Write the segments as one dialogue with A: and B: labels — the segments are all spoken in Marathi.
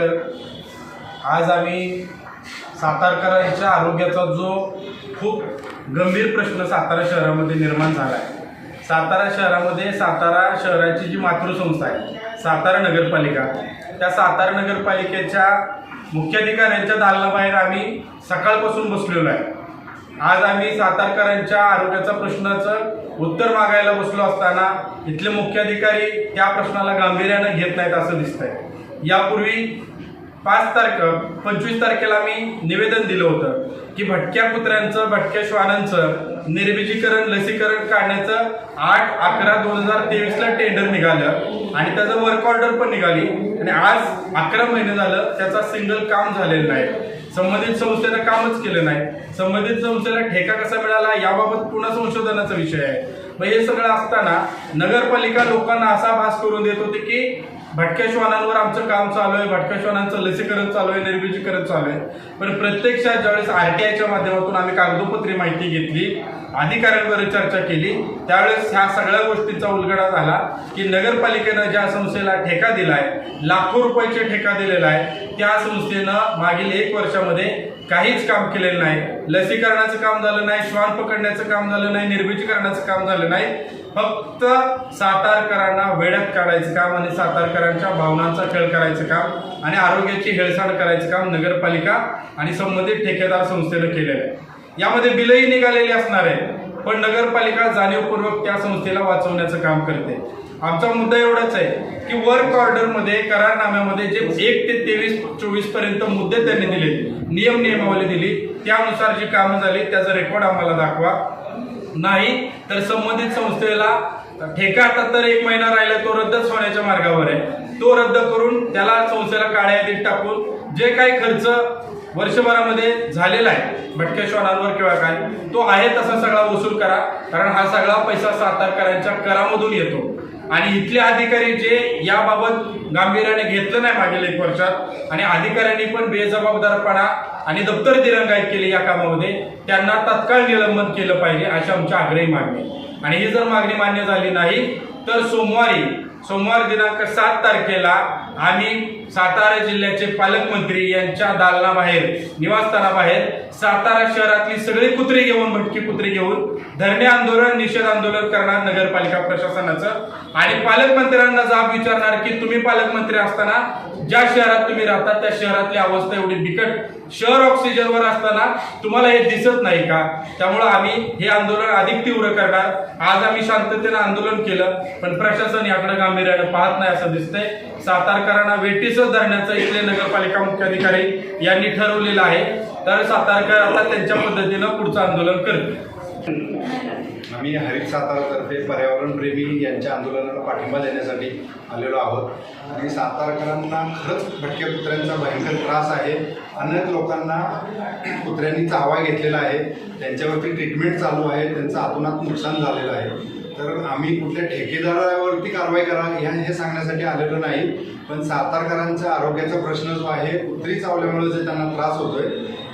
A: सातारकर आज आम्ही सातारकरांच्या आरोग्याचा जो खूप गंभीर प्रश्न सातारा शहरामध्ये निर्माण झाला आहे. सातारा शहरामध्ये सातारा शहराची जी मातृसंस्था आहे सातारा नगरपालिका त्या सातारा नगरपालिकेच्या मुख्याधिकाऱ्यांच्या दालनाबाहेर आम्ही सकाळपासून बसलेलो आहे. आज आम्ही सातारकरांच्या आरोग्याचा प्रश्नाचं उत्तर मागायला बसलो असताना इथले मुख्याधिकारी त्या प्रश्नाला गांभीर्यानं घेत नाहीत असं दिसतंय. यापूर्वी पाच तारख पंचवीस तारखेला मी निवेदन दिलं होतं की भटक्या कुत्र्यांचं भटक्या श्वानांचं निर्बीजीकरण लसीकरण काढण्याचं आठ अकरा दोन हजार तेवीसला टेंडर निघालं आणि त्याचं वर्क ऑर्डर पण निघाली. आणि आज अकरा महिने झालं त्याचा सिंगल काम झालेलं नाही. संबंधित संस्थेनं कामच केलं नाही. संबंधित संस्थेला ठेका कसा मिळाला याबाबत पुन्हा संशोधनाचा विषय आहे. मग हे सगळं असताना नगरपालिका लोकांना असा भास करून देत होते की भटक्या श्वानांवर आमचं काम चालू आहे भटक्या श्वानांचं लसीकरण चालू आहे निर्बीजीकरण चालू आहे. पण प्रत्यक्षात ज्यावेळेस आरटीआयच्या माध्यमातून आम्ही कागदोपत्री माहिती घेतली अधिकाऱ्यांवर चर्चा केली त्यावेळेस ह्या सगळ्या गोष्टींचा उलगडा झाला की नगरपालिकेनं ज्या संस्थेला ठेका दिलाय लाखो रुपयाचे ठेका दिलेला आहे त्या संस्थेनं मागील एक वर्षामध्ये काहीच काम केलेलं नाही. लसीकरणाचं काम झालं नाही श्वान पकडण्याचं काम झालं नाही निर्बीजीकरणाचं काम झालं नाही. फक्त सातारकरांना वेड्यात काढायचं काम आणि सातारकरांच्या भावनांचा खेळ करायचं काम आणि आरोग्याची हेळसांड करायचं काम नगरपालिका आणि संबंधित ठेकेदार संस्थेनं केलेलं आहे. यामध्ये बिलही निघालेली असणार आहे पण नगरपालिका जाणीवपूर्वक त्या संस्थेला वाचवण्याचं काम करते. आमचा मुद्दा एवढाच आहे की वर्क ऑर्डरमध्ये करारनाम्यामध्ये जे एक ते तेवीस चोवीसपर्यंत मुद्दे त्यांनी दिले नियम नियमावली दिली त्यानुसार जी कामं झाली त्याचा रेकॉर्ड आम्हाला दाखवा. नाही तर संबंधित संस्थेला ठेका आता तर एक महिना राहिला तो रद्दच होण्याच्या मार्गावर आहे. तो रद्द करून त्याला संस्थेला काळ्या यादीत टाकून. जे काही खर्च वर्षभरामध्ये झालेला आहे. भटक्या श्वानांवर किंवा काय तो आहे तसा सगळा वसूल करा कारण हा सगळा पैसा सातारकरांच्या करामधून येतो. आणि इथले अधिकारी जे याबाबत गांभीर्याने घेतलं नाही मागील एक वर्षात आणि अधिकाऱ्यांनी पण बेजबाबदारपणा आणि दप्तर दिरंगाईत केली या कामामध्ये त्यांना तत्काळ निलंबन केलं पाहिजे अशी आमची आग्रही मागणी आणि ही जर मागणी मान्य झाली नाही तर सोमवारी सोमवार दिनांक सात तारखेला आम्ही सातारा जिल्ह्याचे पालकमंत्री यांच्या दालनाबाहेर निवासस्थानाबाहेर सातारा शहरातली सगळी कुत्री घेऊन भटकी कुत्री घेऊन धरणे आंदोलन निषेध आंदोलन करणार नगरपालिका प्रशासनाचं. आणि पालकमंत्र्यांना जाब विचारणार की तुम्ही पालकमंत्री असताना ज्या शहरात तुम्ही राहता त्या शहरातली अवस्था एवढी बिकट. शहर ऑक्सिजनवर असताना तुम्हाला हे दिसत नाही का? त्यामुळं आम्ही हे आंदोलन अधिक तीव्र करणार. आज आम्ही शांततेनं आंदोलन केलं पण प्रशासन याकडे गांभीर्यानं पाहत नाही असं दिसतंय. सातारकरांना वेटीसच धरण्याचं इथले नगरपालिका मुख्याधिकारी यांनी ठरवलेलं आहे. तर सातारकर आता त्यांच्या पद्धतीनं पुढचं आंदोलन करतील.
B: आम्ही हरित सातारातर्फे पर्यावरण प्रेमी यांच्या आंदोलनाला पाठिंबा देण्यासाठी आलेलो आहोत. आणि सातारकरांना खरंच भटक्या कुत्र्यांचा भयंकर त्रास आहे. अनेक लोकांना कुत्र्यांनी चावा घेतलेला आहे. त्यांच्यावरती ट्रीटमेंट चालू आहे. त्यांचं आतोनात नुकसान झालेलं आहे. तर आम्ही कुठल्या ठेकेदारावरती कारवाई करा ह्या हे सांगण्यासाठी आलेलो नाही. पण सातारकरांचा आरोग्याचा प्रश्न जो आहे कुत्री चावल्यामुळे जे त्यांना त्रास होतोय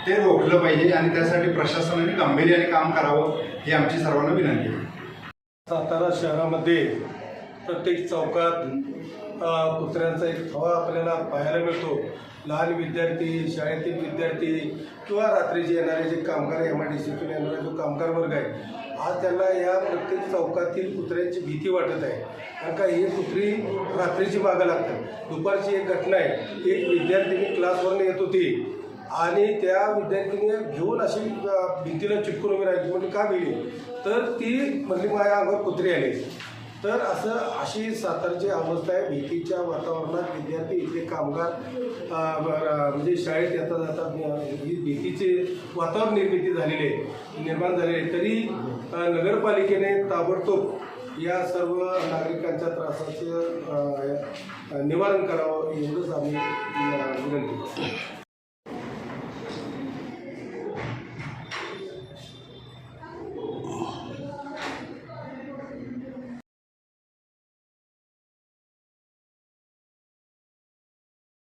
B: ते रोखलं पाहिजे आणि त्यासाठी प्रशासनाने गांभीर्याने काम करावं ही आमची सर्वांना विनंती आहे
C: सातारा शहरामध्ये प्रत्येक चौकात कुत्र्यांचा एक थवा आपल्याला पाहायला मिळतो. लहान विद्यार्थी शाळेतील विद्यार्थी किंवा रात्रीचे येणारे जे कामगार एम आय डी सीतून येणारा जो कामगार वर्ग आहे आज त्यांना या प्रत्येक चौकातील कुत्र्यांची भीती वाटत आहे. कारण का ही कुत्री रात्रीची मागं लागतात. दुपारची एक घटना आहे. एक विद्यार्थिनी क्लासवरून येत होती. आणि त्या विद्यार्थिनीने घेऊन अशी भिंतीला चिपकून उभी राहिली म्हणजे का गेली? तर ती म्हणजे माझ्या अंगावर कुत्री आली. तर असं अशी सातारची अवस्था आहे. भीतीच्या वातावरणात विद्यार्थी इथले कामगार म्हणजे शाळेत येता जाता ही भीतीचे वातावरण निर्मिती झालेले आहे. निर्माण झालेले आहे. तरी नगरपालिकेने ताबडतोब या सर्व नागरिकांच्या त्रासाचं निवारण करावं एवढंच आम्ही विनंती करतो.